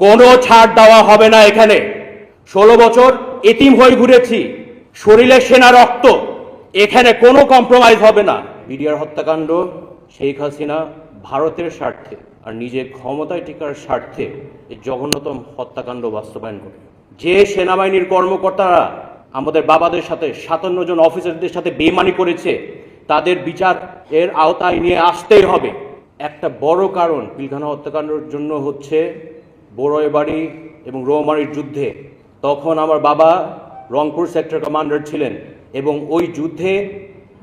কোনো ছাড় দেওয়া হবে না এখানে। ষোলো বছর এতিম হয়ে ঘুরেছি, শরীরে সেনা রক্ত, এখানে কোনো কম্প্রোমাইজ হবে না। বিডিআর হত্যাকাণ্ড, শেখ হাসিনা ভারতের স্বার্থে আর নিজের ক্ষমতায় টিকার স্বার্থে এই জঘন্যতম হত্যাকাণ্ড বাস্তবায়ন করে। যে সেনাবাহিনীর কর্মকর্তারা আমাদের বাবাদের সাথে, সাতান্ন জন অফিসারদের সাথে বেমানি করেছে, তাদের বিচার এর আওতায় নিয়ে আসতেই হবে। একটা বড় কারণ, পিলখানা হত্যাকাণ্ডের জন্য হচ্ছে বড়ইবাড়ি এবং রৌমারির যুদ্ধে। তখন আমার বাবা রংপুর সেক্টর কমান্ডার ছিলেন এবং ওই যুদ্ধে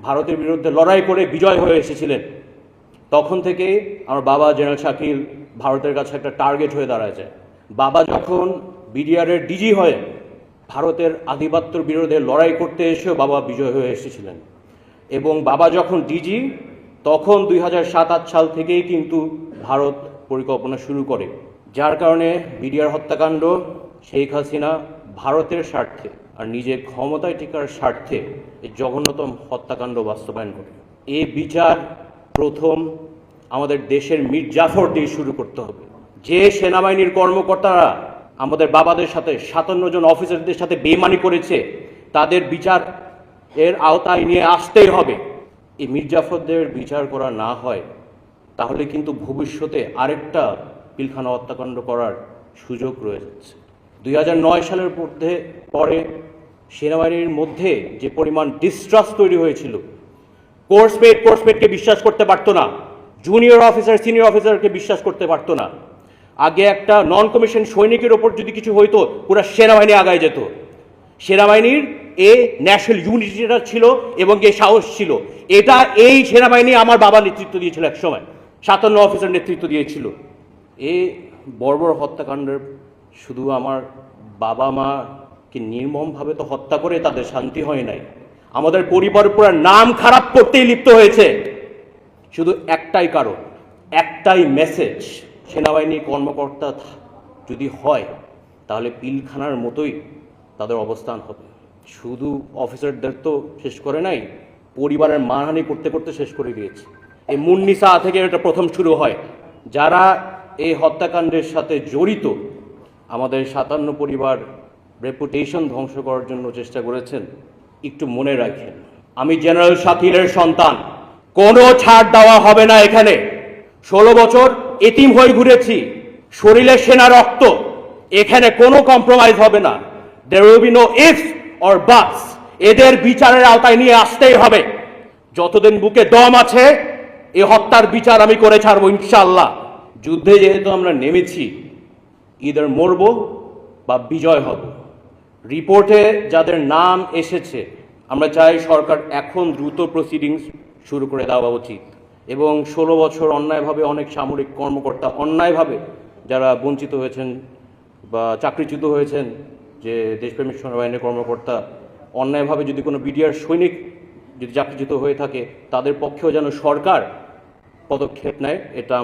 ভারতের বিরুদ্ধে লড়াই করে বিজয় হয়ে এসেছিলেন। তখন থেকে আমার বাবা জেনারেল শাকিল ভারতের কাছে একটা টার্গেট হয়ে দাঁড়ায় বাবা যখন বিডিআরের ডিজি হয়ে ভারতের আধিপত্যর বিরুদ্ধে লড়াই করতে এসেও বাবা বিজয় হয়ে এসেছিলেন। এবং বাবা যখন ডিজি, তখন দুই হাজার সাল থেকেই কিন্তু ভারত পরিকল্পনা শুরু করে। যার কারণে বিডিআর হত্যাকাণ্ড শেখ হাসিনা ভারতের স্বার্থে আর নিজের ক্ষমতায় টিকার স্বার্থে এই জঘন্যতম হত্যাকাণ্ড বাস্তবায়ন করে। এই বিচার প্রথম আমাদের দেশের মীর জাফর দিয়ে শুরু করতে হবে। যে সেনাবাহিনীর কর্মকর্তারা আমাদের বাবাদের সাথে সাতান্ন জন অফিসারদের সাথে বেমানি করেছে, তাদের বিচার এর আওতায় নিয়ে আসতেই হবে। এই মির্জাফরদের বিচার করা না হয়, তাহলে কিন্তু ভবিষ্যতে আরেকটা পিলখানা হত্যাকাণ্ড করার সুযোগ রয়ে যাচ্ছে দুই সালের মধ্যে পরে সেনাবাহিনীর মধ্যে যে পরিমাণ ডিস্ট্রাস্ট তৈরি হয়েছিল কোর্সমেট কোর্সমেটকে বিশ্বাস করতে পারতো না জুনিয়র অফিসার সিনিয়র অফিসারকে বিশ্বাস করতে পারতো না। আগে একটা নন কমিশন সৈনিকের ওপর যদি কিছু হইতো, পুরো সেনাবাহিনী আগায় যেত। সেনাবাহিনীর এ ন্যাশনাল ইউনিটিটা ছিল এবং এ সাহস ছিল। এটা এই সেনাবাহিনী আমার বাবা নেতৃত্ব দিয়েছিল এক সময় সাতান্ন অফিসার নেতৃত্ব দিয়েছিল। এ বড় হত্যাকাণ্ডের শুধু আমার বাবা মাকে নির্মমভাবে তো হত্যা করে তাদের শান্তি হয় নাই। আমাদের পরিবার পুরো নাম খারাপ করতেই লিপ্ত হয়েছে। শুধু একটাই কারণ, একটাই মেসেজ সেনাবাহিনী কর্মকর্তা যদি হয়, তাহলে পিলখানার মতোই তাদের অবস্থান হবে। শুধু অফিসারদের তো শেষ করে নাই, পরিবারের মানহানি করতে করতে শেষ করে দিয়েছে। এই মুন্নিসা থেকে এটা প্রথম শুরু হয়। যারা এই হত্যাকাণ্ডের সাথে জড়িত আমাদের সাতান্ন পরিবার রেপুটেশন ধ্বংস করার জন্য চেষ্টা করেছেন। একটু মনে রাখেন। আমি জেনারেল শাকিলের সন্তান। কোনো ছাড় দেওয়া হবে না এখানে। ষোলো বছর এতিম হয়ে ঘুরেছি। শরীরে সেনা রক্ত। এখানে কোনো কম্প্রোমাইজ হবে না। There will be no if or buts এদের বিচারের আওতায় নিয়ে আসতেই হবে। যতদিন বুকে দম আছে এই হত্যার বিচার আমি করে ছাড়বো ইনশাল্লাহ যুদ্ধে যেহেতু আমরা নেমেছি ইদার মরব বা বিজয় হব। রিপোর্টে যাদের নাম এসেছে, আমরা চাই সরকার এখন দ্রুত প্রসিডিংস শুরু করে দেওয়া উচিত। এবং ষোলো বছর অন্যায়ভাবে অনেক সামরিক কর্মকর্তা অন্যায়ভাবে যারা বঞ্চিত হয়েছেন বা চাকরিচ্যুত হয়েছেন, যে দেশপ্রেমিক সেনাবাহিনীর কর্মকর্তা, অন্যায়ভাবে যদি কোনো বিডিআর সৈনিক যদি চাকরিচ্যুত হয়ে থাকে, তাদের পক্ষেও যেন সরকার পদক্ষেপ নেয়, এটা